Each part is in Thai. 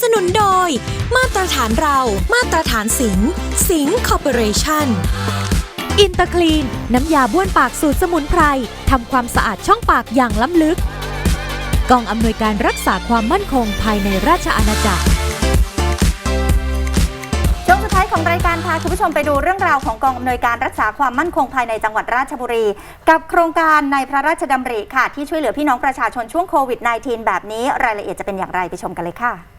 สนุนโดย มาตรฐานเรา มาตรฐานสิง สิงคอร์ปอเรชั่นอินเตอร์คลีน น้ำยาบ้วนปากสูตรสมุนไพรทำความสะอาดช่องปากอย่างล้ำลึก กองอำนวยการรักษาความมั่นคงภายในราชอาณาจักรช่วงสุดท้ายของรายการพาคุณผู้ชมไปดูเรื่องราวของกองอำนวยการรักษาความมั่นคงภายในจังหวัดราชบุรี กับโครงการในพระราชดำริค่ะ ที่ช่วยเหลือพี่น้องประชาชนช่วงโควิด -19 แบบนี้รายละเอียดจะเป็นอย่างไรไปชมกันเลยค่ะ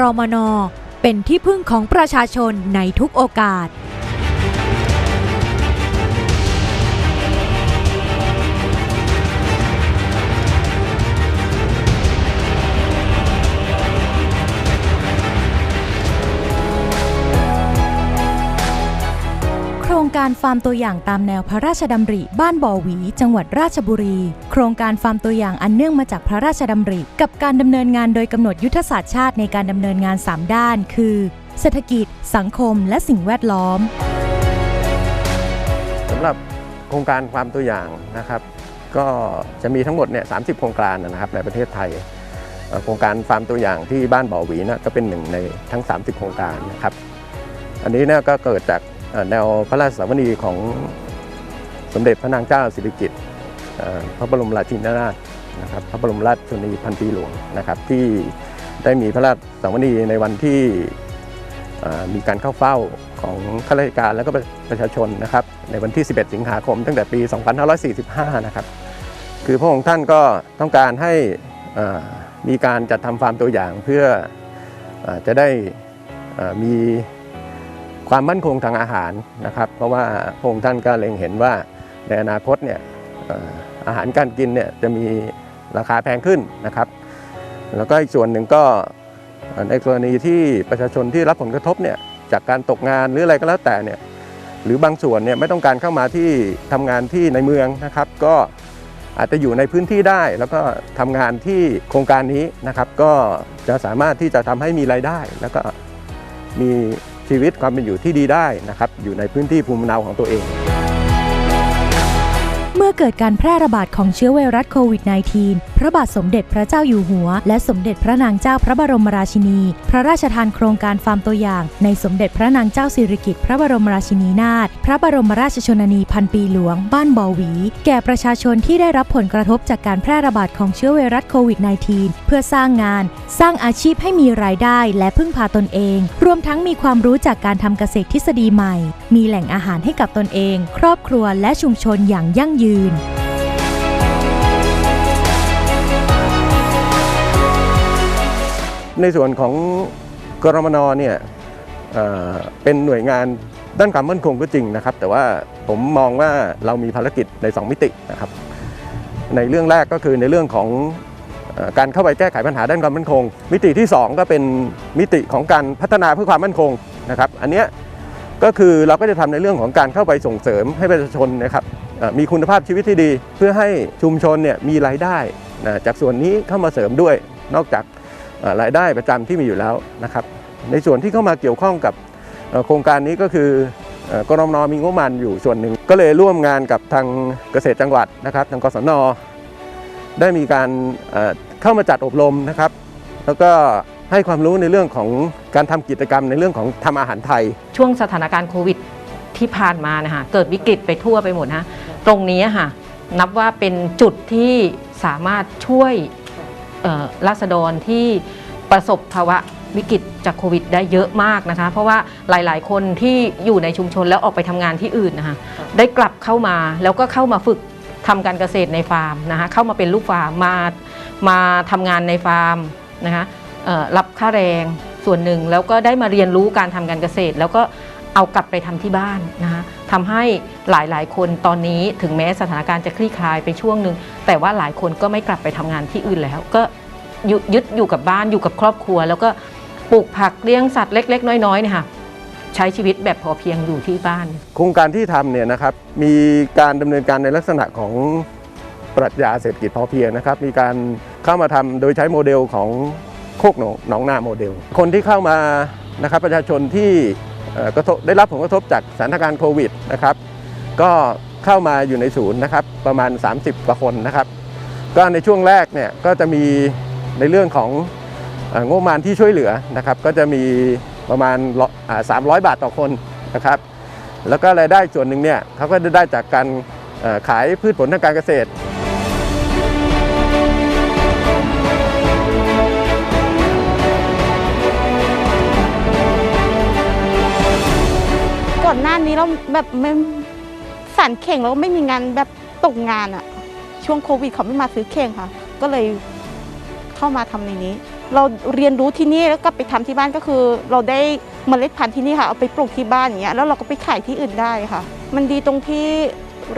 รมน เป็นที่พึ่งของประชาชนในทุกโอกาส การฟาร์มตัวอย่างตามแนวพระราชดำริ บ้านบ่อหวี จังหวัดราชบุรี โครงการฟาร์มตัวอย่างอันเนื่องมาจากพระราชดำริ กับการดำเนินงานโดยกำหนดยุทธศาสตร์ชาติในการดำเนินงาน 3 ด้าน คือ เศรษฐกิจ สังคม และสิ่งแวดล้อมสำหรับโครงการความตัวอย่างนะครับ ก็จะมีทั้งหมดเนี่ย30โครงการนะครับในประเทศไทยโครงการฟาร์มตัวอย่างที่บ้านบ่อหวีนะก็เป็นหนึ่งในทั้ง 30 โครงการนะครับ อันนี้เนี่ยก็เกิดจาก แนวพระราชสวนีของสมเด็จพระนางเจ้าสิริกิติ์พระบรมราชินีนาถนะครับพระบรมราชชนนีพันปีหลวงนะครับที่ได้มีพระราชสวนีในวันที่มีการเข้าเฝ้าของข้าราชการและก็ประชาชนนะครับในวันที่ 11 สิงหาคม ตั้งแต่ปี 2545 นะครับคือพระองค์ท่านก็ต้องการให้มีการจัดทำฟาร์มตัวอย่างเพื่ออจะได้มี ความมั่นคงทางอาหารนะครับ เพราะว่าพระองค์ท่านก็เล็งเห็นว่าในอนาคตเนี่ยเอ่ออาหารการกินเนี่ยจะมีราคาแพงขึ้นนะครับ แล้วก็อีกส่วนหนึ่งก็ในกรณีที่ประชาชนที่รับผลกระทบเนี่ยจากการตกงานหรืออะไรก็แล้วแต่เนี่ยหรือบางส่วนเนี่ยไม่ต้องการเข้ามาที่ทำงานที่ในเมืองนะครับ ก็อาจจะอยู่ในพื้นที่ได้ แล้วก็ทำงานที่โครงการนี้นะครับ ก็จะสามารถที่จะทำให้มีรายได้ แล้วก็มี ชีวิตความเป็นอยู่ที่ดีได้นะครับอยู่ในพื้นที่ภูมิลำเนาของตัวเอง เมื่อเกิดการแพร่ระบาดของเชื้อไวรัสโควิด -19 พระบาทสมเด็จพระเจ้าอยู่หัว และสมเด็จพระนางเจ้าพระบรมราชินี พระราชทานโครงการฟาร์มตัวอย่าง ในสมเด็จพระนางเจ้าสิริกิติ์พระบรมราชินีนาถพระบรมราชชนนีพันปีหลวง บ้านบ่อหวี แก่ประชาชนที่ได้รับผลกระทบจากการแพร่ระบาดของเชื้อไวรัสโควิด -19 เพื่อสร้างงาน สร้างอาชีพให้มีรายได้และพึ่งพาตนเอง รวมทั้งมีความรู้จากการทำเกษตรทฤษฎีใหม่ มีแหล่งอาหารให้กับตนเอง ครอบครัวและชุมชนอย่างยั่งยืนในส่วนของกรมนเนี่ยเเป็นหน่วยงานด้านความมั่นคงก็จริงนะครับ แต่ว่าผมมองว่าเรามีภารกิจใน 2 มิตินะครับ ในเรื่องแรกก็คือในเรื่องของอการเข้าไปแก้ไขปัญหาด้านความมั่นคง มิติที่ 2 ก็เป็นมิติของการพัฒนาเพื่อความมั่นคงนะครับ อันเนี้ยก็คือเราก็จะทำในเรื่องของการเข้าไปส่งเสริมให้ประชาชนนะครับ มีคุณภาพชีวิตที่ดี เพื่อให้ชุมชนเนี่ยมีรายได้นะจากส่วนนี้เข้ามาเสริมด้วย นอกจากรายได้ประจำที่มีอยู่แล้วนะครับ ในส่วนที่เข้ามาเกี่ยวข้องกับโครงการนี้ก็คือเอ่อกรมนมีงบประมาณอยู่ส่วนหนึ่ง ก็เลยร่วมงานกับทางเกษตรจังหวัดนะครับ ทางกศนได้มีการเอ่อเข้ามาจัดอบรมนะครับ แล้วก็ให้ความรู้ในเรื่องของการทำกิจกรรมในเรื่องของทำอาหารไทย ช่วงสถานการณ์โควิดที่ผ่านมานะคะเกิดวิกฤตไปทั่วไปหมดนะ ตรงนี้ค่ะนับว่าเป็นจุดที่สามารถช่วยราษฎรที่ประสบภาวะวิกฤตจากโควิดได้เยอะมากนะคะ เพราะว่าหลายๆ คนที่อยู่ในชุมชนแล้วออกไปทำงานที่อื่นนะคะได้กลับเข้ามาแล้วก็เข้ามาฝึกทำการเกษตรในฟาร์มนะคะเข้ามาเป็นลูกฟาร์มมามาทำงานในฟาร์มนะคะรับค่าแรงส่วนหนึ่งแล้วก็ได้มาเรียนรู้การทำการเกษตร แล้วก็ เอากลับไปทำที่บ้านนะคะทำให้หลายๆ คนตอนนี้ถึงแม้สถานการณ์จะคลี่คลายไปช่วงหนึ่งแต่ว่าหลายคนก็ไม่กลับไปทำงานที่อื่นแล้ว ก็ยึดอยู่กับบ้านอยู่กับครอบครัว แล้วก็ปลูกผักเลี้ยงสัตว์เล็ก ๆ น้อยๆเนี่ยค่ะใช้ชีวิตแบบพอเพียงอยู่ที่บ้าน โครงการที่ทำเนี่ยนะครับมีการดำเนินการในลักษณะของปรัชญาเศรษฐกิจพอเพียงนะครับ มีการเข้ามาทำโดยใช้โมเดลของโคกหนองหนองนาโมเดล คนที่เข้ามานะครับประชาชนที่ กระทบได้รับผลกระทบจากสถานการณ์โควิดนะครับ ก็เข้ามาอยู่ในศูนย์นะครับ ประมาณ 30กว่าคนนะครับ ก็ในช่วงแรกเนี่ยก็จะมีในเรื่องของเอ่องบประมาณที่ช่วยเหลือนะครับ ก็จะมีประมาณร้อยอ่า300 บาทต่อคนนะครับ แล้วก็รายได้ส่วนหนึ่งเนี่ยเขาก็จะได้จากการขายพืชผลทางการเกษตร ก่อนหน้านี้เราแบบไม่สันเข่งแล้วไม่มีงานแบบตกงานอะช่วงโควิดเขาไม่มาซื้อเข่งค่ะ ก็เลยเข้ามาทำในนี้ เราเรียนรู้ที่นี่แล้วก็ไปทำที่บ้านก็คือ เราได้เมล็ดพันธุ์ที่นี่ค่ะเอาไปปลูกที่บ้านอย่างเงี้ยแล้วเราก็ไปขายที่อื่นได้ค่ะ มันดีตรงที่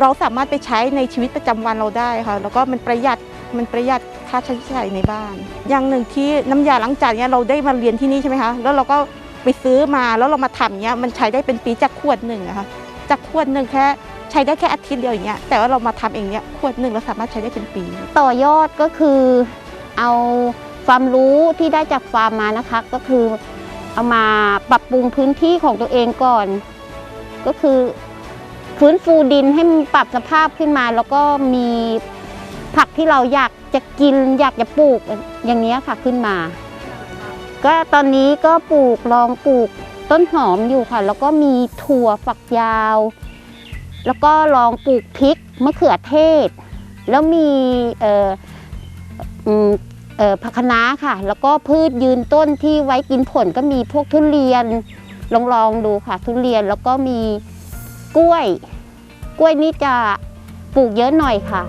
เราสามารถไปใช้ในชีวิตประจำวันเราได้ค่ะ แล้วก็มันประหยัดมันประหยัดค่าใช้จ่ายในบ้าน อย่างหนึ่งที่น้ำยาล้างจานเนี้ยเราได้มาเรียนที่นี่ใช่ไหมคะแล้วเราก็ ไปซื้อมาแล้วเรามาทำเนี้ยมันใช้ได้เป็นปีจากขวดหนึ่งอะค่ะจากขวดหนึ่งแค่ใช้ได้แค่อาทิตย์เดียวอย่างเงี้ยแต่ว่าเรามาทำเองเนี้ยขวดหนึ่งเราสามารถใช้ได้เป็นปี ต่อยอดก็คือเอาความรู้ที่ได้จากฟาร์มมานะคะ ก็คือเอามาปรับปรุงพื้นที่ของตัวเองก่อน ก็คือฟื้นฟูดินให้มันปรับสภาพขึ้นมา แล้วก็มีผักที่เราอยากจะกินอยากจะปลูกอย่างนี้ยค่ะขึ้นมา ก็ตอนนี้ก็ปลูกลองปลูกต้นหอมอยู่ค่ะ แล้วก็มีถั่วฝักยาว แล้วก็ลองปลูกพริกมะเขือเทศ แล้วมีเอ่อเอ่อผักคะน้าค่ะ แล้วก็พืชยืนต้นที่ไว้กินผลก็มีพวกทุเรียนลองลองดูค่ะ ทุเรียนแล้วก็มีกล้วย กล้วยนี่จะปลูกเยอะหน่อยค่ะ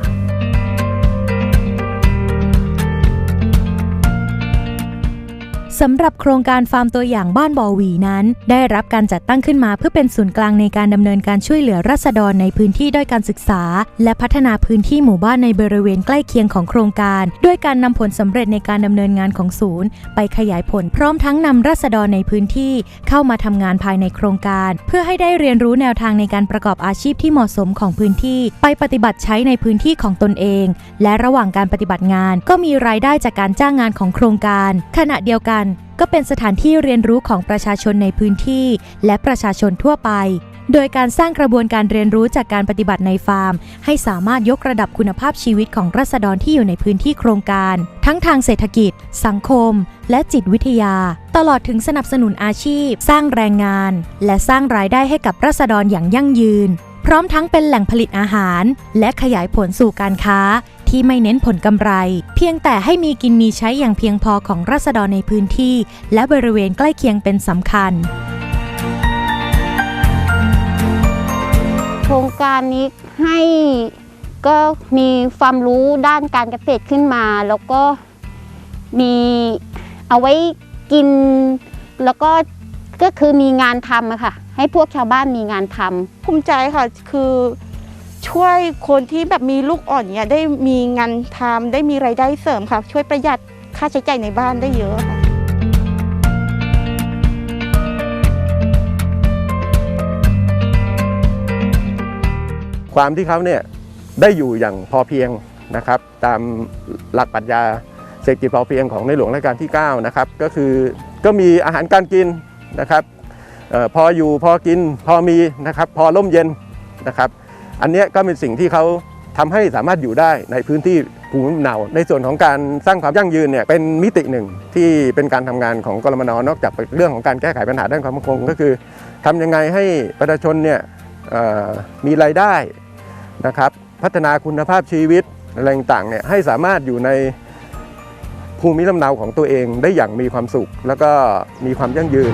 สำหรับโครงการฟาร์มตัวอย่างบ้านบอหวีนั้น ได้รับการจัดตั้งขึ้นมาเพื่อเป็นศูนย์กลางในการดำเนินการช่วยเหลือราษฎรในพื้นที่ด้อยการศึกษา และพัฒนาพื้นที่หมู่บ้านในบริเวณใกล้เคียงของโครงการ ด้วยการนำผลสำเร็จในการดำเนินงานของศูนย์ ไปขยายผลพร้อมทั้งนำราษฎรในพื้นที่เข้ามาทำงานภายในโครงการ เพื่อให้ได้เรียนรู้แนวทางในการประกอบอาชีพที่เหมาะสมของพื้นที่ ไปปฏิบัติใช้ในพื้นที่ของตนเอง และระหว่างการปฏิบัติงาน ก็มีรายได้จากการจ้างงานของโครงการขณะเดียวกันก็เป็นสถานที่เรียนรู้ของประชาชนในพื้นที่ และประชาชนทั่วไป โดยการสร้างกระบวนการเรียนรู้จากการปฏิบัติในฟาร์ม ให้สามารถยกระดับคุณภาพชีวิตของรัษฎรที่อยู่ในพื้นที่โครงการ ทั้งทางเศรษฐกิจ สังคม และจิตวิทยา ตลอดถึงสนับสนุนอาชีพ สร้างแรงงาน และสร้างรายได้ให้กับรัษฎรอย่างยั่งยืนพร้อมทั้งเป็นแหล่งผลิตอาหาร และขยายผลสู่การค้า ที่ไม่เน้นผลกำไร เพียงแต่ให้มีกินมีใช้อย่างเพียงพอของรัษฎรในพื้นที่ และบริเวณใกล้เคียงเป็นสำคัญ โครงการนี้ให้ก็มีความรู้ด้านการเกษตรขึ้นมา แล้วก็มีเอาไว้กิน แล้วก็ก็คือมีงานทำอะค่ะ ให้พวกชาวบ้านมีงานทำภูมิใจค่ะคือ ช่วยคนที่แบบมีลูกอ่อนเนี่ยได้มีงานทำได้มีรายได้เสริมค่ะ ช่วยประหยัดค่าใช้จ่ายในบ้านได้เยอะค่ะความที่เขาเนี่ยได้อยู่อย่างพอเพียงนะครับ ตามหลักปรัชญาเศรษฐกิจพอเพียงของในหลวงรัชกาลที่9นะครับก็คือก็มีอาหารการกินนะครับออพออยู่พอกินพอมีนะครับ พอร่มเย็นนะครับ อันนี้ก็เป็นสิ่งที่เขาทำให้สามารถอยู่ได้ในพื้นที่ภูมิลำเนา ในส่วนของการสร้างความยั่งยืนเนี่ยเป็นมิติหนึ่งที่เป็นการทำงานของกรมนนอกจากเรื่องของการแก้ไขปัญหาด้านความมั่นคง ก็คือทำยังไงให้ประชาชนเนี่ยมีรายได้นะครับพัฒนาคุณภาพชีวิตอะไรต่างเนี่ยให้สามารถอยู่ในภูมิลำเนาของตัวเองได้อย่างมีความสุข แล้วก็มีความยั่งยืน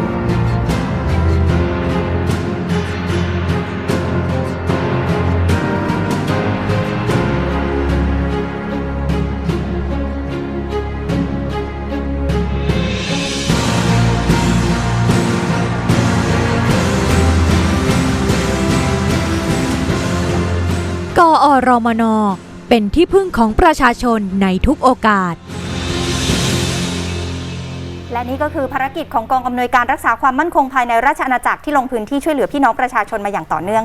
รมน เป็นที่พึ่งของประชาชนในทุกโอกาส และนี่ก็คือภารกิจของกองอำนวยการรักษาความมั่นคงภายในราชอาณาจักรที่ลงพื้นที่ช่วยเหลือพี่น้องประชาชนมาอย่างต่อเนื่อง